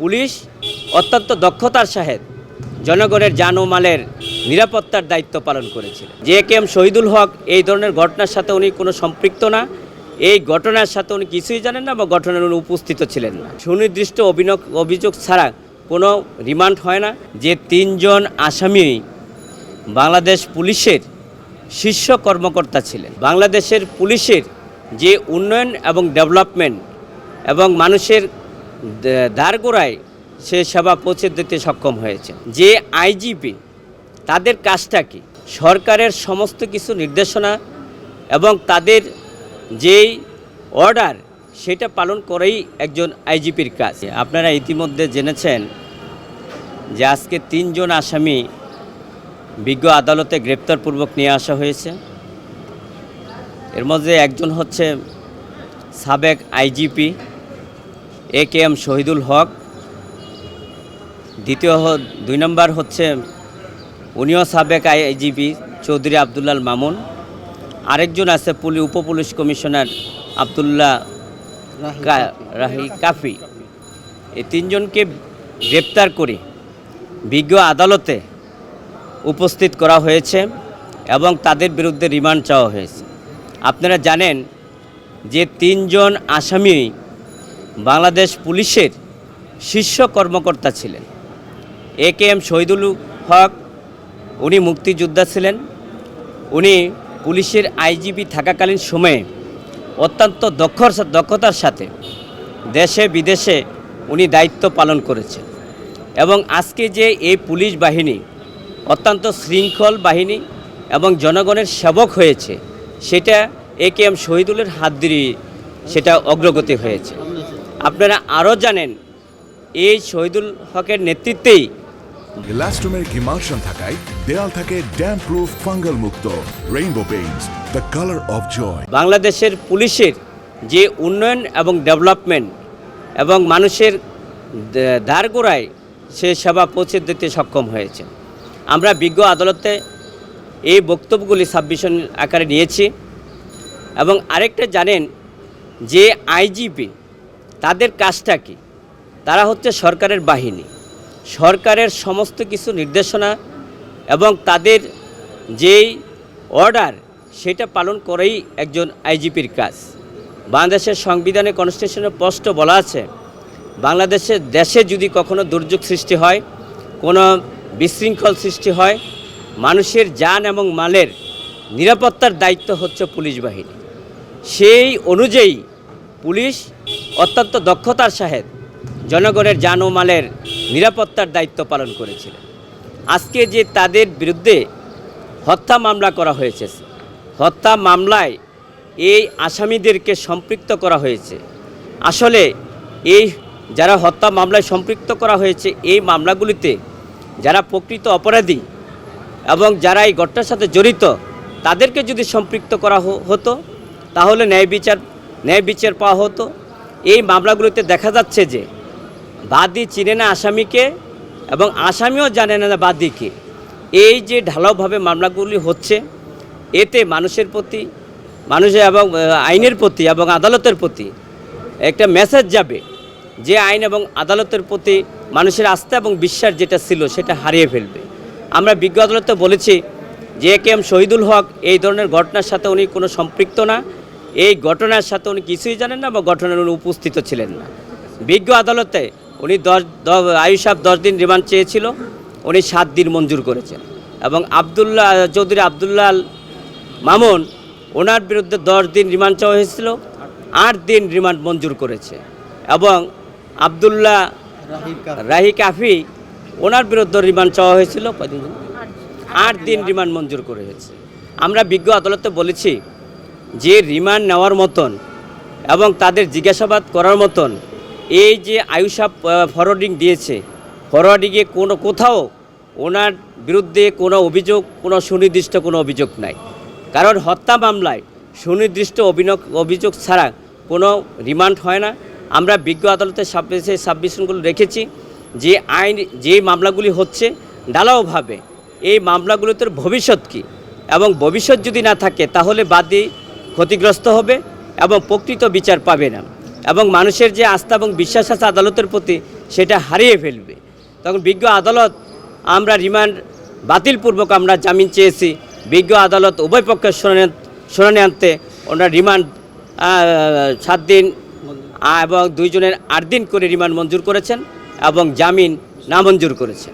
Police অত্যন্ত দক্ষতার সাহেব। জনগণের যান ও মালের নিরাপত্তার দায়িত্ব পালন করেছিলেন J K M Shahidul Haque এই ধরনের ঘটনার সাথে উনি কোনো সম্পৃক্ত না। এই ঘটনার সাথে উনি কিছুই জানেন না বা ঘটনার উনি উপস্থিত ছিলেন না। সুনির্দিষ্ট অভিযোগ ছাড়া কোনো রিমান্ড হয় না যে তিনজন আসামি বাংলাদেশ পুলিশের শীর্ষ কর্মকর্তা ছিলেন। বাংলাদেশের পুলিশের যে উন্নয়ন এবং ডেভেলপমেন্ট এবং মানুষের দ- দ্বারগোড়ায় সে সেবা পৌঁছে দিতে সক্ষম হয়েছে। যে আইজিপি, তাদের কাজটা কি? সরকারের সমস্ত কিছু নির্দেশনা এবং তাদের যেই অর্ডার, সেটা পালন করেই একজন আইজিপির কাজ। আপনারা ইতিমধ্যে জেনেছেন যে আজকে তিনজন আসামি বিজ্ঞ আদালতে গ্রেপ্তারপূর্বক নিয়ে আসা হয়েছে। এর মধ্যে একজন হচ্ছে সাবেক IGP A K M Shahidul Haque. দ্বিতীয় দুই নম্বর হচ্ছে উনিও সাবেক আইজিপি চৌধুরী আবদুল্লাল মামুন। আরেকজন আছে পুলি উপপুলিশ কমিশনার আবদুল্লাহ রাহি কাফি। এই তিনজনকে গ্রেপ্তার করে বিজ্ঞ আদালতে উপস্থিত করা হয়েছে এবং তাদের বিরুদ্ধে রিমান্ড চাওয়া হয়েছে। আপনারা জানেন যে তিনজন আসামি বাংলাদেশ পুলিশের শীর্ষ কর্মকর্তা ছিলেন। এ কে এম শহীদুল হক, উনি মুক্তিযোদ্ধা ছিলেন। উনি পুলিশের আইজিপি থাকাকালীন সময়ে অত্যন্ত দক্ষর দক্ষতার সাথে দেশে বিদেশে উনি দায়িত্ব পালন করেছেন এবং আজকে যে এই পুলিশ বাহিনী অত্যন্ত শৃঙ্খল বাহিনী এবং জনগণের সেবক হয়েছে, সেটা এ কে এম শহীদুলের হাত দিয়ে সেটা অগ্রগতি হয়েছে। আপনারা আরও জানেন এই শহীদুল হকের নেতৃত্বেই ইলাস্টোমেরিক ইমার্শন থাকায় দেয়াল থাকে ড্যাম প্রুফ ফাঙ্গাল মুক্ত Rainbow Paints the colour of joy বাংলাদেশের পুলিশের যে উন্নয়ন এবং ডেভেলপমেন্ট এবং মানুষের দ- দ্বারগোড়ায় সে সেবা পৌঁছে দিতে সক্ষম হয়েছে। আমরা বিজ্ঞ আদালতে এই বক্তব্যগুলি সাবমিশন আকারে নিয়েছি এবং আরেকটা জানেন যে আইজিপি তাদের কাজটা কি? তারা হচ্ছে সরকারের বাহিনী। সরকারের সমস্ত কিছু নির্দেশনা এবং তাদের যেই অর্ডার, সেটা পালন করেই একজন আইজিপির কাজ। বাংলাদেশের সংবিধানে কনস্টিটিউশনে স্পষ্ট বলা আছে বাংলাদেশের দেশে যদি কখনো দুর্যোগ সৃষ্টি হয়, কোনো বিশৃঙ্খল সৃষ্টি হয়, মানুষের যান এবং মালের নিরাপত্তার দায়িত্ব হচ্ছে পুলিশ বাহিনী। সেই অনুযায়ী পুলিশ অত্যন্ত দক্ষতার সাহেব জনগণের যান মালের নিরাপত্তার দায়িত্ব পালন করেছিলেন। আজকে যে তাদের বিরুদ্ধে হত্যা মামলা করা হয়েছে, হত্যা মামলায় এই আসামিদেরকে সম্পৃক্ত করা হয়েছে। আসলে এই যারা হত্যা মামলায় সম্পৃক্ত করা হয়েছে, এই মামলাগুলিতে যারা প্রকৃত অপরাধী এবং যারা এই ঘটনার সাথে জড়িত, তাদেরকে যদি সম্পৃক্ত করা হতো, তাহলে ন্যায় বিচার ন্যায় বিচার পাওয়া হতো। এই মামলাগুলিতে দেখা যাচ্ছে যে বাদী চিনে না আসামিকে এবং আসামিও জানে না বাদীকে। এই যে ঢালাওভাবে মামলাগুলি হচ্ছে, এতে মানুষের প্রতি মানুষের এবং আইনের প্রতি এবং আদালতের প্রতি একটা মেসেজ যাবে যে আইন এবং আদালতের প্রতি মানুষের আস্থা এবং বিশ্বাস যেটা ছিল সেটা হারিয়ে ফেলবে। আমরা বিজ্ঞ আদালতে বলেছি যে কে এম শহীদুল হক এই ধরনের ঘটনার সাথে উনি কোনো সম্পৃক্ত না। এই ঘটনার সাথে উনি কিছুই জানেন না বা ঘটনার উনি উপস্থিত ছিলেন না। বিজ্ঞ আদালতে উনি দশ দ- আয়ুষ সাহেব দশ দিন রিমান্ড চেয়েছিল, উনি সাত দিন মঞ্জুর করেছেন এবং আবদুল্লাহ, চৌধুরী আবদুল্লাহ মামুন ওনার বিরুদ্ধে দশ দিন রিমান্ড চাওয়া হয়েছিল, আট দিন রিমান্ড মঞ্জুর করেছে এবং আবদুল্লাহ রাহি কাফি ওনার বিরুদ্ধে রিমান্ড চাওয়া হয়েছিল কদিন আট দিন রিমান্ড মঞ্জুর করে হয়েছে আমরা বিজ্ঞ আদালতে বলেছি যে রিমান্ড নেওয়ার মতন এবং তাদের জিজ্ঞাসাবাদ করার মতন এই যে আয়ুষা ফরওয়ার্ডিং দিয়েছে ফরওয়ার্ডিংয়ে কোনো কোথাও ওনার বিরুদ্ধে কোনো অভিযোগ, কোনো সুনির্দিষ্ট কোনো অভিযোগ নাই। কারণ হত্যা মামলায় সুনির্দিষ্ট অভিযোগ ছাড়া কোনো রিমান্ড হয় না। আমরা বিজ্ঞ আদালতের সাবমিশন সাবমিশনগুলো রেখেছি যে আইন, যে মামলাগুলি হচ্ছে ঢালাওভাবে এই মামলাগুলোতে ভবিষ্যৎ কী? এবং ভবিষ্যৎ যদি না থাকে, তাহলে বাদী ক্ষতিগ্রস্ত হবে এবং প্রকৃত বিচার পাবে না। এবং মানুষের যে আস্থা এবং বিশ্বাস আছে আদালতের প্রতি, সেটা হারিয়ে ফেলবে। তখন বিজ্ঞ আদালত, আমরা রিমান্ড বাতিলপূর্বক আমরা জামিন চেয়েছি। বিজ্ঞ আদালত উভয় পক্ষের শুনানি আনতে ওনারা রিমান্ড সাত দিন এবং দুইজনের আট দিন করে রিমান্ড মঞ্জুর করেছেন এবং জামিন নামঞ্জুর করেছেন।